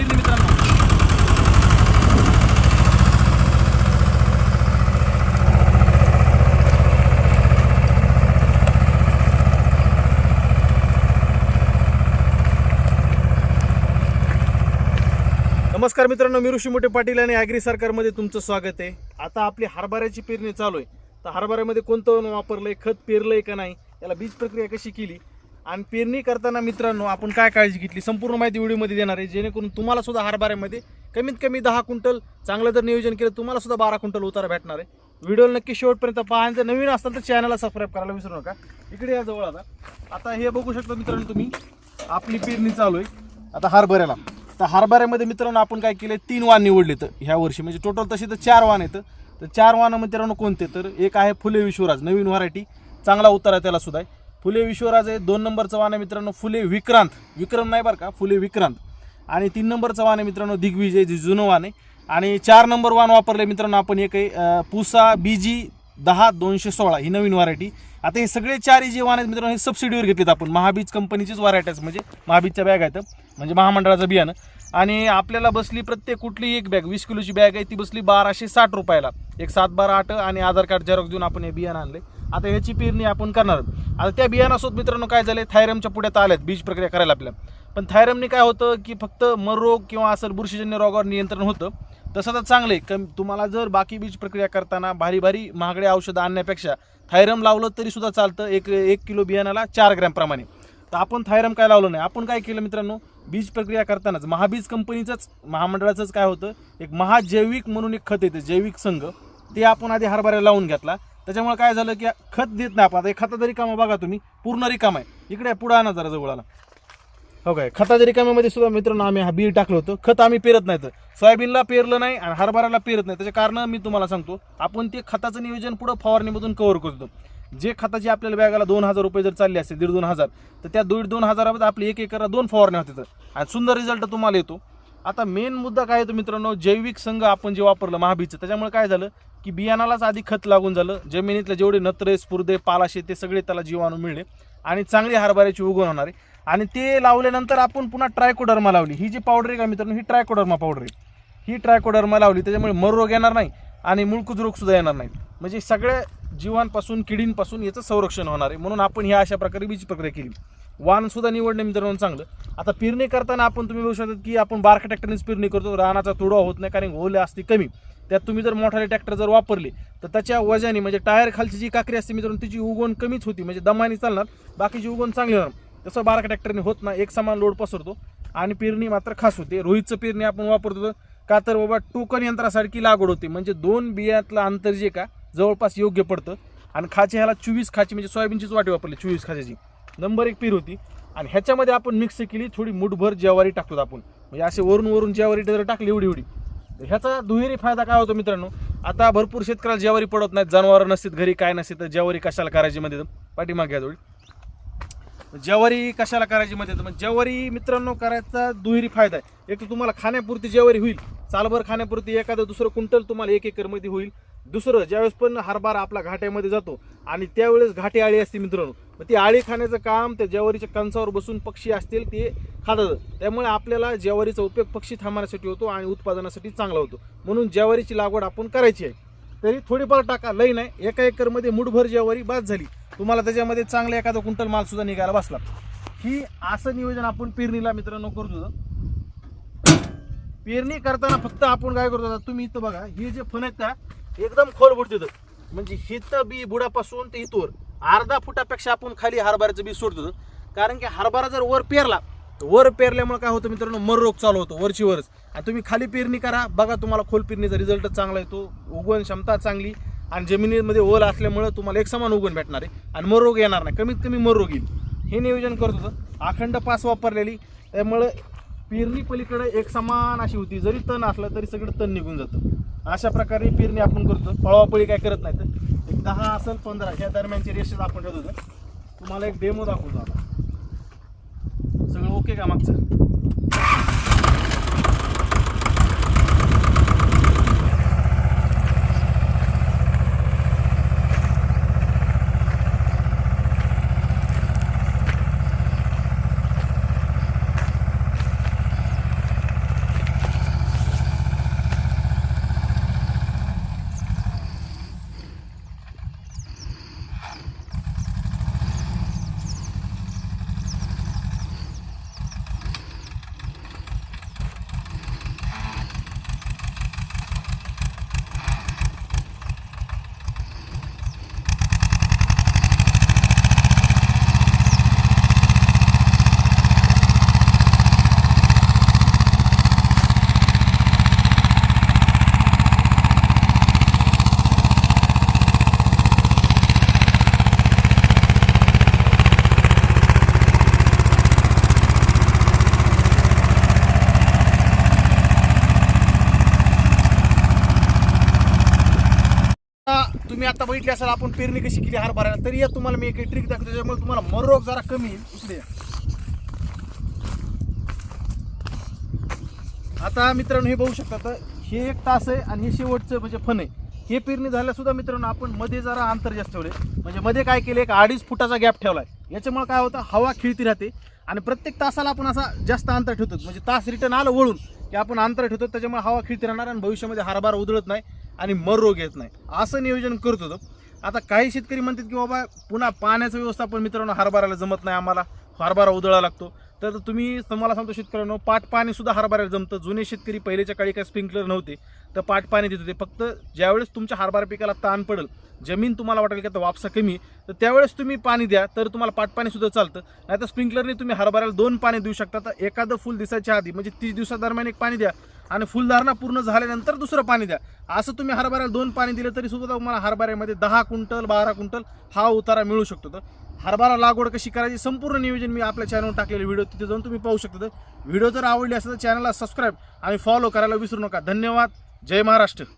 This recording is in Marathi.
पेरणी मित्रांनो. नमस्कार मित्रांनो मी ऋषी मोठे पाटील आणि ॲग्री सरकारमध्ये तुमचं स्वागत आहे. आता आपली हरभऱ्याची पेरणी चालू आहे. तर हरभऱ्यामध्ये कोणतं वापरलं आहे खत पेरलं आहे का नाही याला बीज प्रक्रिया कशी केली आणि पेरणी करताना मित्रांनो आपण काय काळजी घेतली? संपूर्ण माहिती व्हिडिओमध्ये देणार आहे. जेणेकरून तुम्हाला सुद्धा हरभऱ्यामध्ये कमीत कमी दहा क्विंटल चांगलं जर नियोजन केलं तुम्हाला सुद्धा बारा क्विंटल उतारा भेटणार आहे. व्हिडिओ नक्की शेवटपर्यंत पाहा. जर नवीन असाल तर चॅनलला सबस्क्राईब करायला विसरू नका. इकडे या जवळ आता. आता हे बघू शकता मित्रांनो तुम्ही. आपली पेरणी चालू आहे. आता हरभऱ्याला. तर हरभऱ्यामध्ये मित्रांनो आपण काय केलं तीन वाण निवडले तर ह्या वर्षी. म्हणजे टोटल तशी तर चार वाण येतं तर चार वाण मित्रांनो कोणते? तर एक आहे फुले विश्वराज नवीन व्हरायटी चांगला उतारा त्याला सुद्धा आहे. फुले विश्वराज आहे दोन नंबरचं वाहन आहे मित्रांनो फुले विक्रांत. विक्रम नाही बरं का फुले विक्रांत. आणि तीन नंबरचं वाहन आहे मित्रांनो दिग्विजय जे जुनं वाण आहे आणि चार नंबर वाहन वापरले मित्रांनो आपण एक आहे अं, पुसा बीजी दहा दोनशे सोळा ही नवीन व्हरायटी आता हे सगळे चारही जे वाहन आहेत मित्रांनो हे सबसिडीवर घेतलेत आपण. महाबीज कंपनीचीच व्हरायटीज म्हणजे महाबीजच्या बॅग आहेत म्हणजे महामंडळाचं बियाणं. आणि आपल्याला बसली प्रत्येक कुठली एक बॅग वीस किलोची बॅग आहे ती बसली बाराशे साठ रुपयाला. एक सात बारा आठ आणि आधार कार्ड झेरॉक्स देऊन आपण हे बियाणं आणले आता ह्याची पेरणी आपण करणार आता त्या बियाणासोबत मित्रांनो काय झाले थायरमच्या पुढ्यात आल्यात बीज प्रक्रिया करायला आपल्या पण थायरमने काय होतं की फक्त मर रोग किंवा असं बुरशीजन्य रोगावर नियंत्रण होतं. तसं तर चांगलं आहे कम तुम्हाला जर बाकी बीज प्रक्रिया करताना भारी भारी महागडे औषधं आणण्यापेक्षा थायरम लावलं तरी सुद्धा चालतं. एक एक किलो बियाणाला चार ग्रॅमप्रमाणे तर आपण थायरम काय लावलं नाही? आपण काय केलं मित्रांनो? बीज प्रक्रिया करतानाच महाबीज कंपनीचंच महामंडळाचंच काय होतं? एक महाजैविक म्हणून एक खत येतं जैविक संघ. ते आपण आधी हरभऱ्याला लावून घेतला. त्याच्यामुळे काय झालं की खत देत नाही आपण. आता हे खताचा रिकामा बघा तुम्ही. पूर्ण रिकामा आहे. इकडे पुढे आणा जरा जवळ आला हो काय? खताच्या रिकाम्यामध्ये सुद्धा मित्रांनो आम्ही हा बी टाकलं होतं. खत आम्ही पेरत नाही तर सोयाबीनला पेरलं नाही आणि हरभऱ्याला पेरत नाही. त्याचे कारण मी तुम्हाला सांगतो. आपण ते खताचं नियोजन पुढं फवारणीमधून कव्हर करतो जे खताची आपल्याला बॅगाला दोन हजार रुपये जर चालले असते दीड दोन हजार तर त्या दीड दोन हजारामध्ये आपली एक एकरला दोन फवारण्या होते तर आणि सुंदर रिझल्ट तुम्हाला येतो. आता मेन मुद्दा काय येतो मित्रांनो जैविक संघ आपण जे वापरलं महाबीजचं त्याच्यामुळे काय झालं की बियाणालाच आधी खत लागून झालं. जमिनीतले जेवढे नत्रे स्फुर्दे पालाशे ते सगळे त्याला जीवाणू मिळले आणि चांगली हरभऱ्याची उगवण होणार आहे. आणि ते लावल्यानंतर आपण पुन्हा ट्रायकोडर्मा लावली. ही जी पावडर आहे का मित्रांनो ही ट्रायकोडर्मा पावडर आहे. ही ट्रायकोडर्मा लावली त्याच्यामुळे मर रोग येणार नाही आणि मुळकुज रोग सुद्धा येणार नाही. म्हणजे सगळ्या जीवांपासून किडींपासून याचं संरक्षण होणार आहे. म्हणून आपण ह्या अशा प्रकारे बीज प्रक्रिया केली. वाहनसुद्धा सुद्धा निवडणे मित्रांनो चांगलं. आता पेरणी करताना आपण तुम्ही बघू शकता की आपण बारका ट्रॅक्टरनेच पेरणी करतो. रानाचा तुडवा होत नाही कारण ओले असते कमी. त्यात तुम्ही जर मोठाले ट्रॅक्टर जर वापरले तर त्याच्या वजाने म्हणजे टायर खालची जी काकरी असते मित्रांनो तिची उगवण कमीच होती. म्हणजे दमाने चालणार बाकीची उगवण चांगली होणार. तसं बारका ट्रॅक्टरने होत नाही एक समान लोड पसरतो. आणि पेरणी मात्र खास होते. रोहितचं पेरणी आपण वापरतो का तर बाबा टोकन यंत्रासारखी लागवड होते. म्हणजे दोन बियातलं अंतर जे का जवळपास योग्य पडतं. आणि खाचे ह्याला चोवीस खाची म्हणजे सोयाबीनचीच वाटी वापरली चोवीस खाच्याची. नंबर एक पीर होती. आणि ह्याच्यामध्ये आपण मिक्स केली थोडी मुठभर ज्वारी टाकतो आपण. म्हणजे असे वरून वरून ज्वारी जर टाकली एवढी एवढी. तर ह्याचा दुहेरी फायदा काय होतो मित्रांनो? आता भरपूर शेतकऱ्याला ज्वारी पडत नाहीत. जनावरं नसतात घरी काय नसते तर ज्वारी कशाला करायची मध्ये पाठीमागे घ्या थोडी ज्वारी कशाला करायची मध्ये तर मग ज्वारी मित्रांनो करायचा दुहेरी फायदा आहे. एक तर तुम्हाला खाण्यापुरती ज्वारी होईल. चालभर खाण्यापुरती एखादं दुसरं कुंटल तुम्हाला एक एकरमध्ये होईल. दुसरं ज्यावेळेस पण हरभरा आपला घाट्यामध्ये जातो आणि त्यावेळेस घाटे आळी असते मित्रांनो मग ती आळी खाण्याचं काम त्या ज्वारीच्या कंचावर बसून पक्षी असतील ते खातात. त्यामुळे आपल्याला ज्वारीचा उपयोग पक्षी थांबण्यासाठी होतो आणि उत्पादनासाठी चांगला होतो. म्हणून ज्वारीची लागवड आपण करायची आहे. तरी थोडीफार टाका लई नाही. एका एकरमध्ये मुठभर ज्वारी बाद झाली. तुम्हाला त्याच्यामध्ये चांगला एखादा क्विंटल मालसुद्धा निघायला बसला. ही असं नियोजन आपण पेरणीला मित्रांनो करतो. पेरणी करताना फक्त आपण काय करतो तुम्ही इथं बघा हे जे फण आहेत त्या एकदम खोल बुडते म्हणजे हिथं बी बुडापासून ते इथवर अर्धा फुटापेक्षा आपण खाली हरभऱ्याचं बी सोडतो कारण की हरभरा जर वर पेरला तर वर पेरल्यामुळे काय होतं मित्रांनो? मर रोग चालू होतो वरची वरच आणि तुम्ही खाली पेरणी करा. बघा तुम्हाला खोल पेरणीचा रिझल्ट चांगला येतो. उगवण क्षमता चांगली. आणि जमिनीमध्ये ओल असल्यामुळे तुम्हाला एक समान उगवण भेटणार आहे. आणि मररोग येणार नाही. कमीत कमी मररोग येईल. हे नियोजन करत होतं. अखंड पास वापरलेली. त्यामुळे पेरणी पलीकडे एक समान अशी होती. जरी तण असलं तरी सगळं तण निघून जातं. अशा प्रकारे पेरणी आपण करतो. पळवापळी काय करत नाही तर एक दहा असेल पंधरा या दरम्यानचे रेषेस आपण ठेवतो तुम्हाला एक डेमो दाखवतो आता. सगळं ओके का मागचं? तुम्ही आता बघितले असेल आपण पेरणी कशी केली हरभऱ्याला तरी या तुम्हाला मी एक ट्रिक दाखवतो त्याच्यामुळे तुम्हाला मरोग जरा कमी येईल. दुसरे आता मित्रांनो हे बघू शकता तर हे एक तास आहे आणि हे शेवटचं म्हणजे फन आहे. हे पेरणी झाल्यासुद्धा मित्रांनो आपण मध्ये जरा अंतर जास्त ठेवले म्हणजे मध्ये काय केले एक अडीच फुटाचा गॅप ठेवला आहे याच्यामुळे काय होतं हवा खिळती राहते. आणि प्रत्येक तासाला आपण असा जास्त अंतर ठेवतो. म्हणजे तास रिटर्न आलं वळून की आपण अंतर ठेवतो त्याच्यामुळे हवा खिळती राहणार आणि भविष्यामध्ये हरभार उधळत नाही. आणि मर रोग येत नाही. असं नियोजन करत होतो. आता काही शेतकरी म्हणतात की बाबा पुन्हा पाण्याचं व्यवस्थापन मित्रांनो हरभऱ्याला जमत नाही आम्हाला. हरभरा उधळा लागतो. तर तुम्ही तुम्हाला सांगतो शेतकऱ्यांनो पाट पाणी सुद्धा हरभऱ्याला जमतं. जुने शेतकरी पहिलेच्या काळी काय स्प्रिंकलर नव्हते तर पाट पाणी देत होते. फक्त ज्यावेळेस तुमच्या हरभरा पिकाला ताण पडेल जमीन तुम्हाला वाटेल की आता वापसा कमी तर त्यावेळेस तुम्ही पाणी द्या तर तुम्हाला पाट सुद्धा चालतं. नाही तर स्प्रिंकलरने तुम्ही हरभऱ्याला दोन पाणी देऊ शकता. तर एखादं फुल दिसायच्या आधी म्हणजे तीस दिवसादरम्यान एक पाणी द्या आणि फुलधारणा पूर्ण झाल्यानंतर दुसरं पाणी द्या. असं तुम्ही हरभऱ्याला दोन पाणी दिलं तरी सुद्धा तुम्हाला हरभऱ्यामध्ये दहा क्विंटल बारा क्विंटल हा उतारा मिळू शकतो. तर हरभरा लागवड कशी करायची संपूर्ण नियोजन मी आपल्या चॅनलवर टाकलेले व्हिडिओ तिथे जाऊन तुम्ही पाहू शकता. व्हिडिओ जर आवडली असेल तर चॅनलला सबस्क्राईब आणि फॉलो करायला विसरू नका. धन्यवाद. जय महाराष्ट्र.